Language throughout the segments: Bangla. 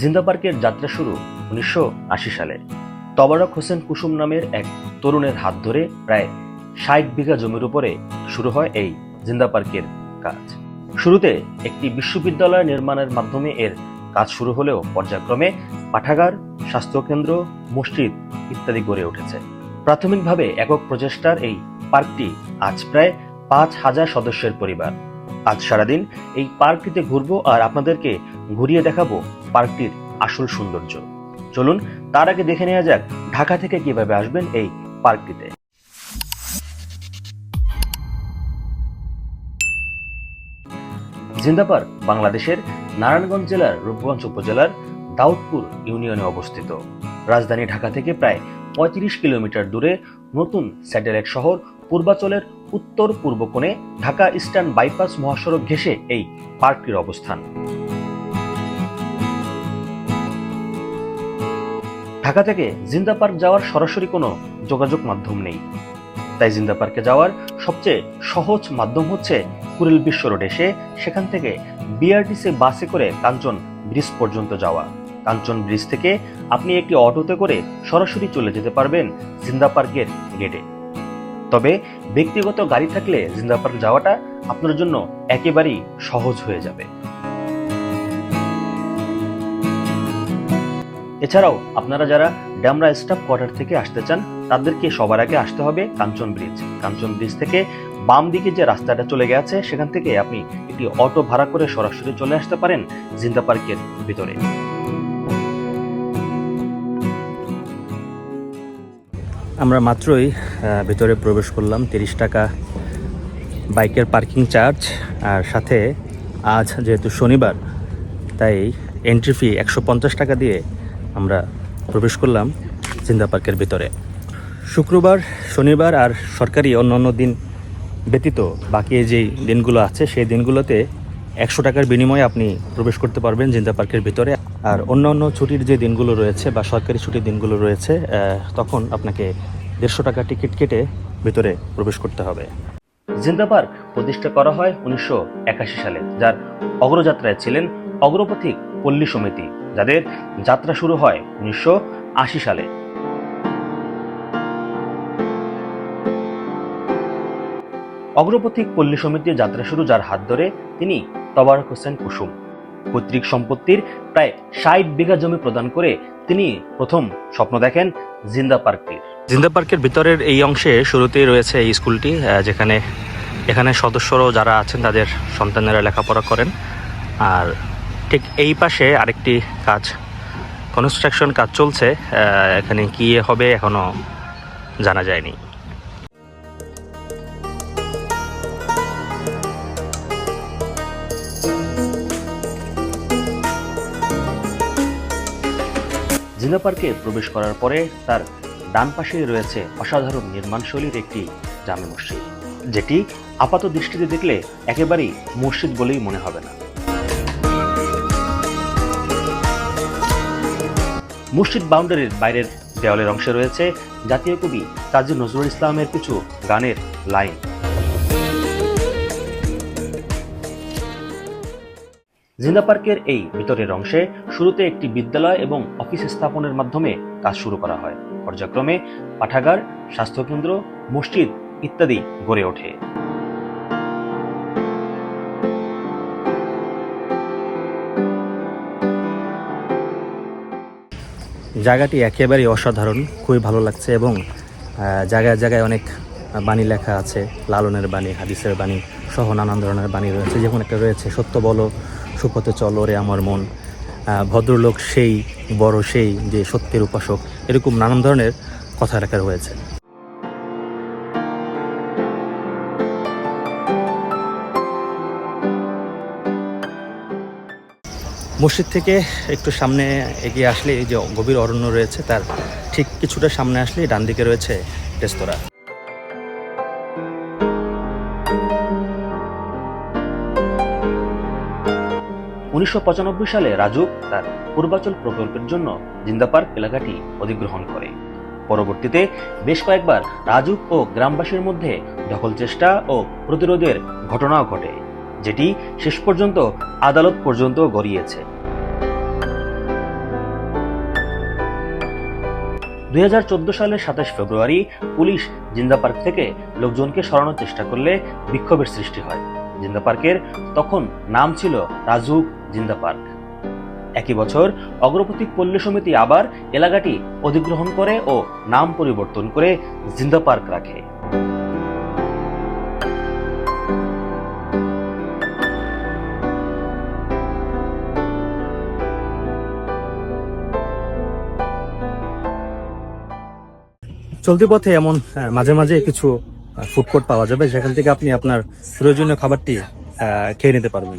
জিন্দা পার্কের যাত্রা শুরু উনিশশো আশি সালে। তবারক হোসেন কুসুম নামের এক তরুণের হাত ধরে প্রায় ষাট বিঘা জমির উপরে শুরু হয় এই জিন্দা পার্কের কাজ। শুরুতে একটি বিশ্ববিদ্যালয় নির্মাণের মাধ্যমে এর কাজ শুরু হলেও পর্যায়ক্রমে পাঠাগার, স্বাস্থ্যকেন্দ্র, মসজিদ ইত্যাদি গড়ে উঠেছে। প্রাথমিকভাবে একক প্রচেষ্টার এই পার্কটি আজ প্রায় পাঁচ হাজার সদস্যের পরিবার। আজ সারাদিন এই পার্কটিতে ঘুরবো আর আপনাদেরকে ঘুরিয়ে দেখাবো পার্কটির আসল সৌন্দর্য। চলুন, তার আগে দেখে নেওয়া যাক ঢাকা থেকে কীভাবে আসবেন এই পার্কটিতে। জিন্দা পার্ক বাংলাদেশের নারায়ণগঞ্জ জেলার, রূপগঞ্জ উপজেলার, দাউদপুর ইউনিয়নে অবস্থিত। রাজধানী ঢাকা থেকে প্রায় পঁয়ত্রিশ কিলোমিটার দূরে নতুন স্যাটেলাইট শহর পূর্বাচলের উত্তর পূর্ব কোণে ঢাকা ইস্টার্ন বাইপাস মহাসড়ক ঘেঁষে এই পার্কটির অবস্থান। ঢাকা থেকে জিন্দা পার্ক যাওয়ার সরাসরি কোনো যোগাযোগ মাধ্যম নেই। তাই জিন্দা পার্কে যাওয়ার সবচেয়ে সহজ মাধ্যম হচ্ছে কুড়িল বিশ্ব রোড এসে সেখান থেকে বিআরটিসি বাসে করে কাঞ্চন ব্রিজ পর্যন্ত যাওয়া। কাঞ্চন ব্রিজ থেকে আপনি একটি অটোতে করে সরাসরি চলে যেতে পারবেন জিন্দা পার্কের গেটে। তবে ব্যক্তিগত গাড়ি থাকলে জিন্দা যাওয়াটা আপনার জন্য একেবারেই সহজ হয়ে যাবে। এছাড়াও আপনারা যারা ড্যামরা স্টাফ কোয়ার্টার থেকে আসতে চান, তাদেরকে সবার আগে আসতে হবে কাঞ্চন ব্রিজ। কাঞ্চন ব্রিজ থেকে বাম দিকে যে রাস্তাটা চলে গেছে, সেখান থেকে আপনি একটি অটো ভাড়া করে সরাসরি চলে আসতে পারেন জিন্দা পার্কের ভিতরে। আমরা মাত্রই ভিতরে প্রবেশ করলাম। তিরিশ টাকা বাইকের পার্কিং চার্জ। আর সাথে আজ যেহেতু শনিবার, তাই এন্ট্রি ফি একশো পঞ্চাশ টাকা দিয়ে আমরা প্রবেশ করলাম জিন্দা পার্কের ভিতরে। শুক্রবার, শনিবার আর সরকারি অন্য অন্য দিন ব্যতীত বাকি যেই দিনগুলো আছে, সেই দিনগুলোতে একশো টাকার বিনিময়ে আপনি প্রবেশ করতে পারবেন জিন্দা পার্কের ভিতরে। আর অন্য অন্য ছুটির যে দিনগুলো রয়েছে বা সরকারি ছুটির দিনগুলো রয়েছে তখন আপনাকে দেড়শো টাকা টিকিট কেটে ভিতরে প্রবেশ করতে হবে। জিন্দা পার্ক প্রতিষ্ঠা করা হয় উনিশশো একাশি সালে, যার অগ্রযাত্রায় ছিলেন অগ্রপথিক পল্লী সমিতি, যাদের যাত্রা শুরু হয় উনিশশো আশি সালে। অগ্রপথিক পল্লী সমিতির যাত্রা শুরু যার হাত ধরে তিনি তবারক হোসেন কুসুম। পৈতৃক সম্পত্তির প্রায় ষাট বিঘা জমি প্রদান করে তিনি প্রথম স্বপ্ন দেখেন জিন্দা পার্কটির। জিন্দা পার্কের ভিতরের এই অংশে শুরুতেই রয়েছে এই স্কুলটি যেখানে এখানে সদস্যরাও যারা আছেন তাদের সন্তানেরা লেখাপড়া করেন। আর ঠিক এই পাশে আরেকটি কাজ কনস্ট্রাকশন কাজ চলছে এখানে কি হবে এখনও জানা যায়নি। জিনা পার্কে প্রবেশ করার পরে তার ডান পাশেই রয়েছে অসাধারণ নির্মাণশৈলীর একটি জামে মসজিদ, যেটি আপাত দৃষ্টিতে দেখলে একেবারেই মসজিদ বলেই মনে হবে না। মসজিদ বাউন্ডারির বাইরের দেওয়ালের অংশে রয়েছে জাতীয় কবি কাজী নজরুল ইসলামের কিছু গানের লাইন জিন্দা পার্কের এই ভিতরের অংশে শুরুতে একটি বিদ্যালয় এবং অফিস স্থাপনের মাধ্যমে কাজ শুরু করা হয়। পর্যায়ক্রমে পাঠাগার, স্বাস্থ্যকেন্দ্র, মসজিদ ইত্যাদি গড়ে ওঠে। জায়গাটি একেবারেই অসাধারণ, খুবই ভালো লাগছে এবং জায়গায় জায়গায় অনেক বাণী লেখা আছে, লালনের বাণী, হাদিসের বাণী, সহ নানান ধরনের বাণী রয়েছে। যেমন একটা রয়েছে, সত্য বলো সুপথে চলো রে আমার মন। ভদ্রলোক সেই, বড় সেই যে সত্যের উপাসক, এরকম নানান ধরনের কথা লেখা রয়েছে মসজিদ থেকে একটু সামনে এগিয়ে আসলে এই যে গভীর অরণ্য রয়েছে, তার ঠিক কিছুটা সামনে আসলে ডান দিকে রয়েছে রেস্তোরাঁ। উনিশশো পঁচানব্বই সালে রাজু তার পূর্বাচল প্রকল্পের জন্য জিন্দা পার্ক এলাকাটি অধিগ্রহণ করে। পরবর্তীতে বেশ কয়েকবার রাজুক ও গ্রামবাসীর মধ্যে দখল চেষ্টা ও প্রতিরোধের ঘটনাও ঘটে, যেটি শেষ পর্যন্ত আদালত পর্যন্ত গড়িয়েছে। দুই সালের সাতাশ ফেব্রুয়ারি পুলিশ জিন্দা পার্ক থেকে লোকজনকে সরানোর চেষ্টা করলে বিক্ষোভের সৃষ্টি হয়। জিন্দা পার্কের তখন নাম ছিল রাজুক জিন্দা পার্ক। একই বছর অগ্রপথিক পল্লী সমিতি আবার এলাকাটি অধিগ্রহণ করে ও নাম পরিবর্তন করে জিন্দা পার্ক রাখে। চলতি পথে এমন মাঝে মাঝে কিছু ফুড কোর্ট পাওয়া যাবে, যেখান থেকে আপনি আপনার প্রয়োজনীয় খাবারটি খেয়ে নিতে পারবেন।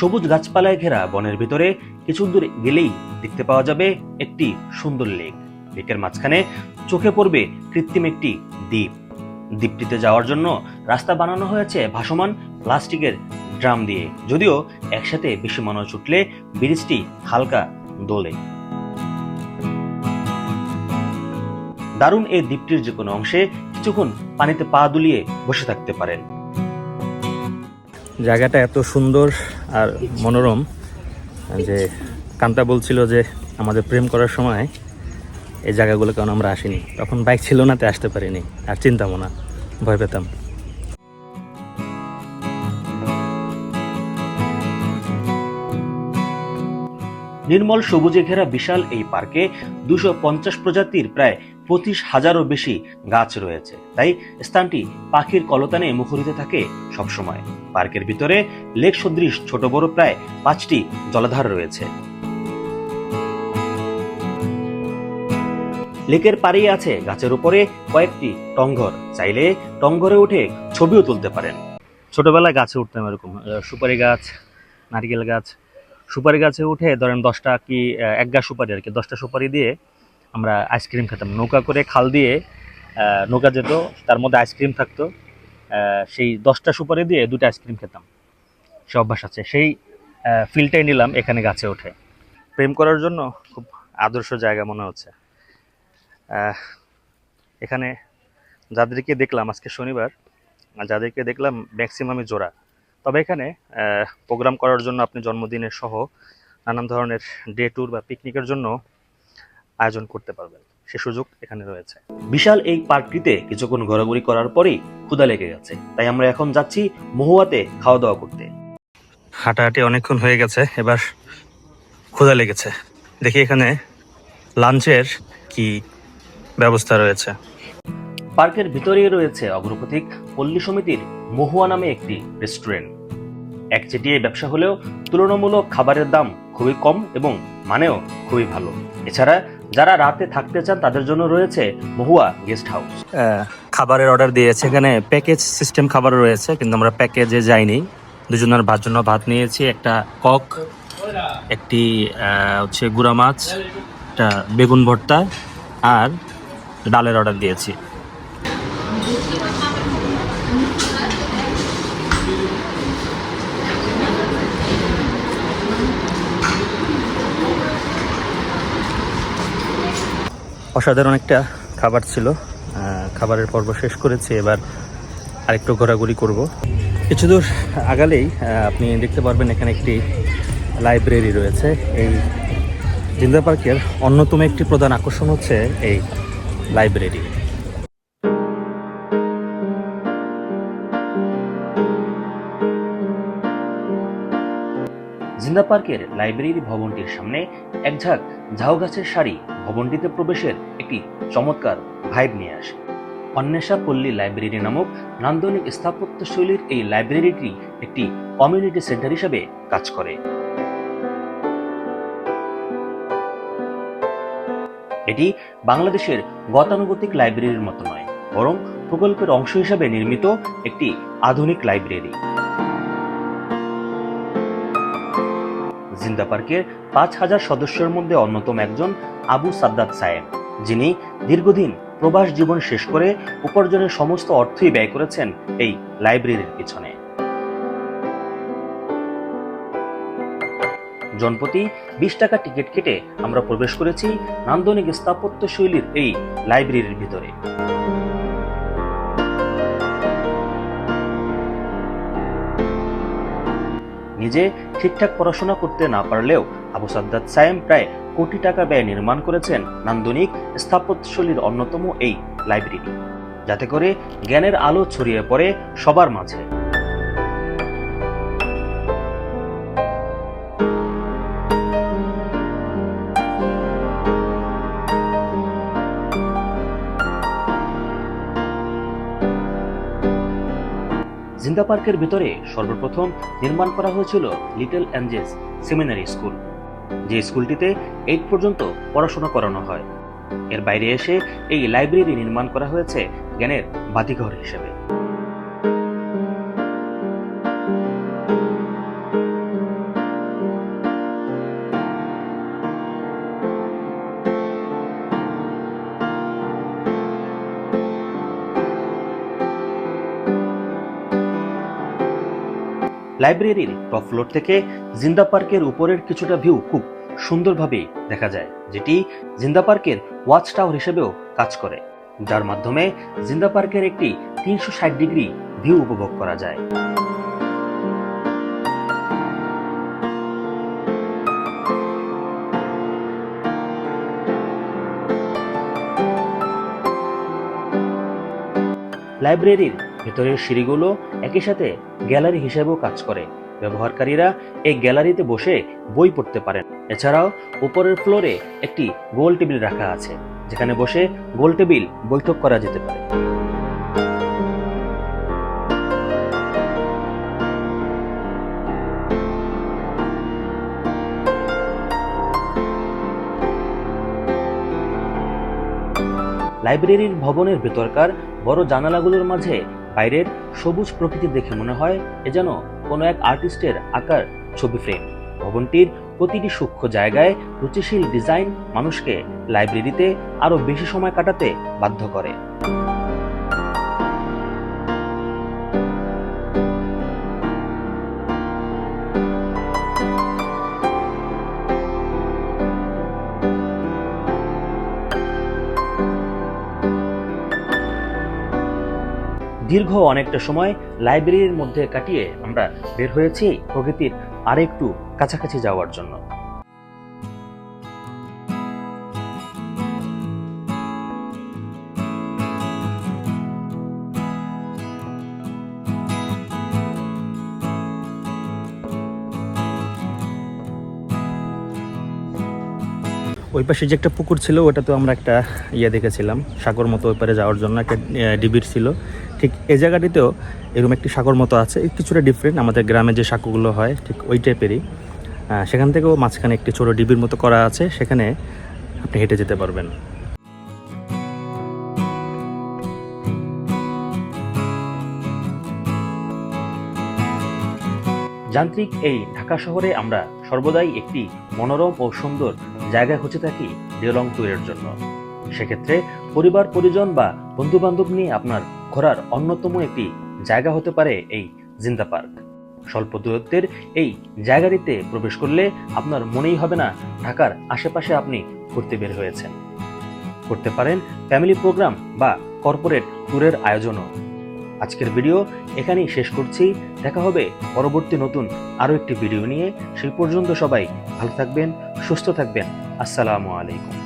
সবুজ গাছপালায় ঘেরা বনের ভিতরে কিছু দূর গেলেই দেখতে পাওয়া যাবে একটি সুন্দর লেক। লেকের মাঝখানে চোখে পড়বে কৃত্রিম একটি দ্বীপ। দ্বীপটিতে যাওয়ার জন্য রাস্তা বানানো হয়েছে ভাসমান প্লাস্টিকের ড্রাম দিয়ে। যদিও একসাথে বেশি মানুষ উঠলে ব্রিজটি হালকা দোলে। দারুণ এই দ্বীপটির যে কোনো অংশে কিছুক্ষণ পানিতে পা দুলিয়ে বসে থাকতে পারেন। জায়গাটা এত সুন্দর আর মনোরম, যে কান্তা বলছিল যে আমাদের প্রেম করার সময় এই জায়গাগুলো কেন আমরা আসিনি। তখন বাইক ছিল না তাই আসতে পারিনি। আর চিন্তামো না ভয় পেতাম। নির্মল সবুজে ঘেরা বিশাল এই পার্কে দুশো প্রজাতির প্রায় পঁচিশ হাজারও বেশি গাছ রয়েছে। তাই স্থানটি পাখির কলতানে মুখরিত থাকে সবসময়। পার্কের ভিতরে লেক সদৃশ ছোট বড় প্রায় পাঁচটি জলাধার রয়েছে। লেকের পাড়েই আছে গাছের উপরে কয়েকটি টংঘর চাইলে টংঘরে উঠে ছবিও তুলতে পারেন। ছোটবেলায় গাছে উঠতাম এরকম। সুপারি গাছ, নারকেল গাছ সুপারি গাছে উঠে ধরেন দশটা কি এক গা সুপারি আর কি, দশটা সুপারি দিয়ে আমরা আইসক্রিম খেতাম। নৌকা করে খাল দিয়ে নৌকা যেত, তার মধ্যে আইসক্রিম থাকতো সেই দশটা সুপারি দিয়ে দুটো আইসক্রিম খেতাম। সে অভ্যাস আছে। সেই ফিলটাই নিলাম এখানে গাছে ওঠে প্রেম করার জন্য খুব আদর্শ জায়গা মনে হচ্ছে। এখানে যাদেরকে দেখলাম, আজকে শনিবার, যাদেরকে দেখলাম ম্যাক্সিমামই জোড়া। তবে এখানে প্রোগ্রাম করার জন্য আপনি জন্মদিনের সহ নানান ধরনের ডে ট্যুর বা পিকনিকের জন্য আয়োজন করতে পারবেন। সে সুযোগ এখানে রয়েছে। বিশাল এই পার্কটিতে কিছুক্ষণ ঘোরাঘুরি করার পরেই ক্ষুদা লেগে গেছে। তাই আমরা এখন যাচ্ছি মহুয়াতে খাওয়া দাওয়া করতে। হাঁটাহাঁটি অনেকক্ষণ হয়ে গেছে এবার ক্ষুধা লেগেছে। দেখি এখানে লাঞ্চের কি ব্যবস্থা রয়েছে। পার্কের ভিতরেই রয়েছে অগ্রপথিক পল্লী সমিতির মহুয়া নামে একটি রেস্টুরেন্ট একচেটিয়া ব্যবসা হলেও তুলনামূলক খাবারের দাম খুবই কম এবং মানেও খুবই ভালো। এছাড়া যারা রাতে থাকতে চান, তাদের জন্য রয়েছে মহুয়া গেস্ট হাউস খাবারের অর্ডার দিয়েছে। এখানে প্যাকেজ সিস্টেম খাবার রয়েছে, কিন্তু আমরা প্যাকেজে যাইনি। দুজনের ভাত জন্য ভাত নিয়েছি, একটা কক, একটি হচ্ছে গুড়া মাছ, একটা বেগুন ভর্তা, আর ডালের অর্ডার দিয়েছি। অসাধারণ একটা খাবার ছিল। খাবারের পর্ব শেষ করেছি, এবার আরেকটু ঘোরাঘুরি করব। কিছু দূর আগালেই আপনি দেখতে পারবেন এখানে একটি লাইব্রেরি রয়েছে। এই জিন্দা পার্কের অন্যতম একটি প্রধান আকর্ষণ হচ্ছে এই লাইব্রেরি। জিন্দা পার্কের লাইব্রেরি ভবনটির সামনে এক ঝাঁক ঝাউ গাছের সারি ভবনটিতে প্রবেশের একটি চমৎকার ভাইব নিয়ে আসে। অন্বেষা পল্লী লাইব্রেরি নামক নান্দনিক স্থাপত্য শৈলীর এই লাইব্রেরিটি একটি কমিউনিটি সেন্টার হিসেবে কাজ করে। এটি বাংলাদেশের গতানুগতিক লাইব্রেরির মতো নয়, বরং প্রকল্পের অংশ হিসেবে নির্মিত একটি আধুনিক লাইব্রেরি। জিন্দা পার্কের পাঁচ হাজার সদস্যের মধ্যে অন্যতম একজন আবু সাদ্দাত সায়েব যিনি দীর্ঘদিন প্রবাস জীবন শেষ করে উপার্জনের সমস্ত অর্থই ব্যয় করেছেন এই লাইব্রেরির পিছনে। জনপ্রতি বিশ টাকা টিকিট কেটে আমরা প্রবেশ করেছি নান্দনিক স্থাপত্য শৈলীর এই লাইব্রেরির ভিতরে। নিজে ঠিকঠাক পড়াশোনা করতে না পারলেও আবু সাদ্দাত সায়েম প্রায় কোটি টাকা ব্যয় নির্মাণ করেছেন নান্দনিক স্থাপত্যশৈলীর অন্যতম এই লাইব্রেরি। যাতে করে জ্ঞানের আলো ছড়িয়ে পড়ে সবার মাঝে। জিন্দা পার্কের ভিতরে সর্বপ্রথম নির্মাণ করা হয়েছিল লিটল অ্যাঞ্জেস সেমিনারি স্কুল, যে স্কুলটিতে এইট পর্যন্ত পড়াশোনা করানো হয়। এর বাইরে এসে এই লাইব্রেরি নির্মাণ করা হয়েছে জ্ঞানের বাতিঘর হিসেবে। লাইব্রেরির টপ ফ্লোর থেকে জিন্দা পার্কের উপরের কিছুটা ভিউ খুব সুন্দরভাবে দেখা যায়, যেটি জিন্দা পার্কের ওয়াচ টাওয়ার হিসেবেও কাজ করে, যার মাধ্যমে জিন্দা পার্কের একটি তিনশো ষাট ডিগ্রি ভিউ উপভোগ করা যায়। লাইব্রেরির ভেতরের সিঁড়িগুলো একই সাথে গ্যালারি হিসেবেও কাজ করে। ব্যবহারকারীরা এই গ্যালারিতে বসে বই পড়তে পারেন। এছাড়াও উপরের ফ্লোরে একটি গোল টেবিল রাখা আছে, যেখানে বসে গোল টেবিল বৈঠক করা যেতে পারে। লাইব্রেরির ভবনের ভেতরকার বড় জানালাগুলোর মাঝে বাইরের সবুজ প্রকৃতি দেখে মনে হয় এ যেন কোনো এক আর্টিস্টের আকার ছবি ফ্রেম ভবনটির প্রতিটি সূক্ষ্ম জায়গায় রুচিশীল ডিজাইন মানুষকে লাইব্রেরিতে আরও বেশি সময় কাটাতে বাধ্য করে। দীর্ঘ অনেকটা সময় লাইব্রেরির মধ্যে কাটিয়ে আমরা বের হয়েছি প্রকৃতির আরেকটু কাছাকাছি যাওয়ার জন্য। ওই পাশে যে একটা পুকুর ছিল ওটা তো আমরা একটা ইয়ে দেখেছিলাম। সাগর মতো ওই পারে যাওয়ার জন্য একটা ডিবির ছিল। ঠিক এই জায়গাটিতেও এরকম একটি সাগর মতো আছে। কিছুটা ডিফারেন্ট আমাদের গ্রামে যে সাঁকোগুলো হয়, ঠিক ওই টাইপেরই সেখান থেকেও মাঝখানে একটি ছোট ডিবির মতো করা আছে। সেখানে আপনি হেঁটে যেতে পারবেন। যান্ত্রিক এই ঢাকা শহরে আমরা সর্বদাই একটি মনোরম ও সুন্দর জায়গা খুঁজে থাকি ডেলং ট্যুরের জন্য। সেক্ষেত্রে পরিবার, পরিজন বা বন্ধু বান্ধব নিয়ে আপনার ঘোরার অন্যতম একটি জায়গা হতে পারে এই জিন্দা পার্ক। স্বল্প দূরত্বের এই জায়গাটিতে প্রবেশ করলে আপনার মনেই হবে না ঢাকার আশেপাশে আপনি ঘুরতে বের হয়েছেন। করতে পারেন ফ্যামিলি প্রোগ্রাম বা কর্পোরেট ট্যুরের আয়োজনও। আজকের ভিডিও এখানেই শেষ করছি। দেখা হবে পরবর্তী নতুন আরও একটি ভিডিও নিয়ে। সেই পর্যন্ত সবাই ভালো থাকবেন, সুস্থ থাকবেন। আসসালামু আলাইকুম।